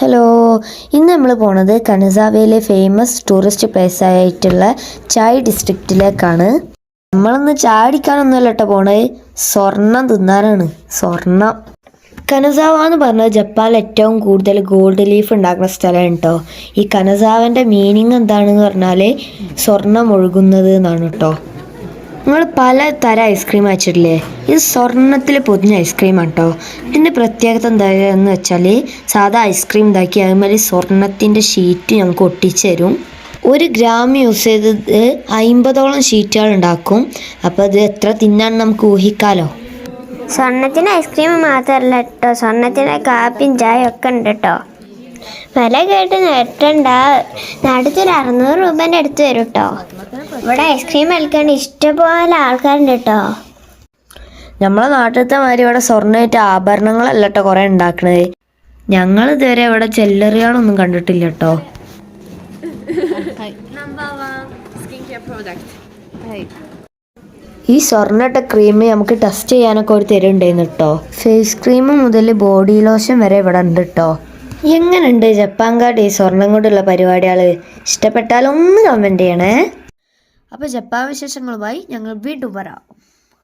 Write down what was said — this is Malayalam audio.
ഹലോ ഇന്ന് നമ്മൾ പോണത് കനസാവയിലെ ഫേമസ് ടൂറിസ്റ്റ് പ്ലേസ് ആയിട്ടുള്ള ചായ് ഡിസ്ട്രിക്റ്റിലേക്കാണ് നമ്മളിന്ന് ചാടിക്കാനൊന്നുമല്ല കേട്ടോ പോണത് സ്വർണം തിന്നാനാണ്. സ്വർണം. കനസാവ എന്ന് പറഞ്ഞാൽ ജപ്പാനിൽ ഏറ്റവും കൂടുതൽ ഗോൾഡ് ലീഫ് ഉണ്ടാക്കുന്ന സ്ഥലമാണ് കേട്ടോ ഈ കനസാവന്റെ മീനിങ് എന്താണെന്ന് പറഞ്ഞാൽ സ്വർണം ഒഴുകുന്നത് എന്നാണ് കേട്ടോ നിങ്ങൾ പല തരം ഐസ്ക്രീം വെച്ചിട്ടില്ലേ ഇത് സ്വർണത്തിൽ പൊതിഞ്ഞ ഐസ്ക്രീമാണ് കേട്ടോ ഇതിന്റെ പ്രത്യേകത എന്താണെന്ന് വെച്ചാൽ സാധാ ഐസ്ക്രീം ഉണ്ടാക്കി അതുമാതിരി സ്വർണത്തിന്റെ ഷീറ്റ് നമുക്ക് ഒട്ടിച്ചു തരും. ഒരു ഗ്രാം യൂസ് ചെയ്തത് അമ്പതോളം ഷീറ്റുകൾ ഉണ്ടാക്കും. അപ്പോൾ ഇത് എത്ര തിന്നാൻ നമുക്ക് ഊഹിക്കാലോ? സ്വർണത്തിന്റെ ഐസ്ക്രീം മാത്രമല്ല കേട്ടോ സ്വർണത്തിന്റെ കാപ്പിയും ചായ ഒക്കെ ഉണ്ട് കേട്ടോ വില കേട്ട് നേട്ടണ്ട അടുത്തൊരു അറുന്നൂറ് രൂപേന്റെ അടുത്ത് വരും കേട്ടോ ഇവിടെ ഐസ്ക്രീം കഴിക്കാൻ ഇഷ്ടപോലെ ആൾക്കാരുണ്ട് കേട്ടോ നമ്മളെ നാട്ടിലത്തെ മാതിരി ഇവിടെ സ്വർണമായിട്ട് ആഭരണങ്ങളല്ല കേട്ടോ കുറേ ഉണ്ടാക്കണത് ഞങ്ങൾ ഇതുവരെ ഇവിടെ ചെല്ലറികളൊന്നും കണ്ടിട്ടില്ല കേട്ടോ ഈ സ്വർണട്ട ക്രീം നമുക്ക് ടെസ്റ്റ് ചെയ്യാനൊക്കെ ഒരു തരുന്നുണ്ടായിരുന്നു കേട്ടോ ഫേസ് ക്രീം മുതൽ ബോഡി ലോഷൻ വരെ ഇവിടെ ഉണ്ട് കേട്ടോ എങ്ങനെയുണ്ട് ജപ്പാൻ കാർഡ് ഈ സ്വർണം കൊണ്ടുള്ള പരിപാടികൾ ഇഷ്ടപ്പെട്ടാൽ ഒന്ന് കമന്റ് ചെയ്യണേ. അപ്പോൾ ജപ്പാൻ വിശേഷങ്ങളുമായി ഞങ്ങൾ വീണ്ടും വരാം.